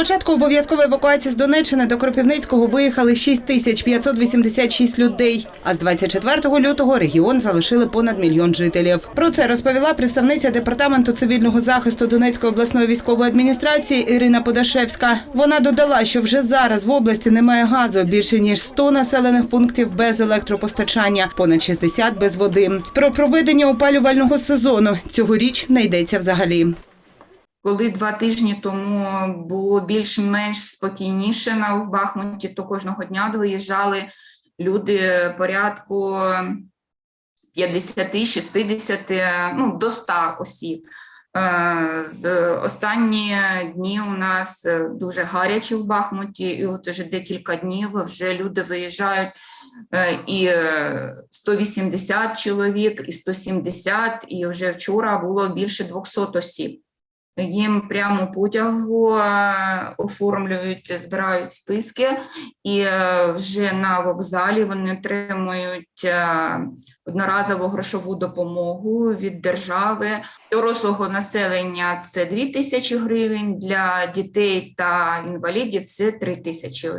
початку обов'язкової евакуації з Донеччини до Кропивницького виїхали 6 тисяч 586 людей. А з 24 лютого регіон залишили понад мільйон жителів. Про це розповіла представниця департаменту цивільного захисту Донецької обласної військової адміністрації Ірина Подашевська. Вона додала, що вже зараз в області немає газу. Більше ніж 100 населених пунктів без електропостачання, понад 60 без води. Про проведення опалювального сезону цьогоріч не йдеться взагалі. Коли два тижні тому було більш-менш спокійніше на в Бахмуті, то кожного дня виїжджали люди порядку 50-60, ну до 100 осіб. Е, З останні дні у нас е, дуже гаряче в Бахмуті, і от уже декілька днів вже люди виїжджають е, і е, 180 чоловік, і 170, і вже вчора було більше 200 осіб. Їм прямо потягу е, оформлюють, збирають списки, і е, вже на вокзалі вони отримують е, одноразову грошову допомогу від держави. Дорослого населення це 2 тисячі гривень, для дітей та інвалідів це 3 тисячі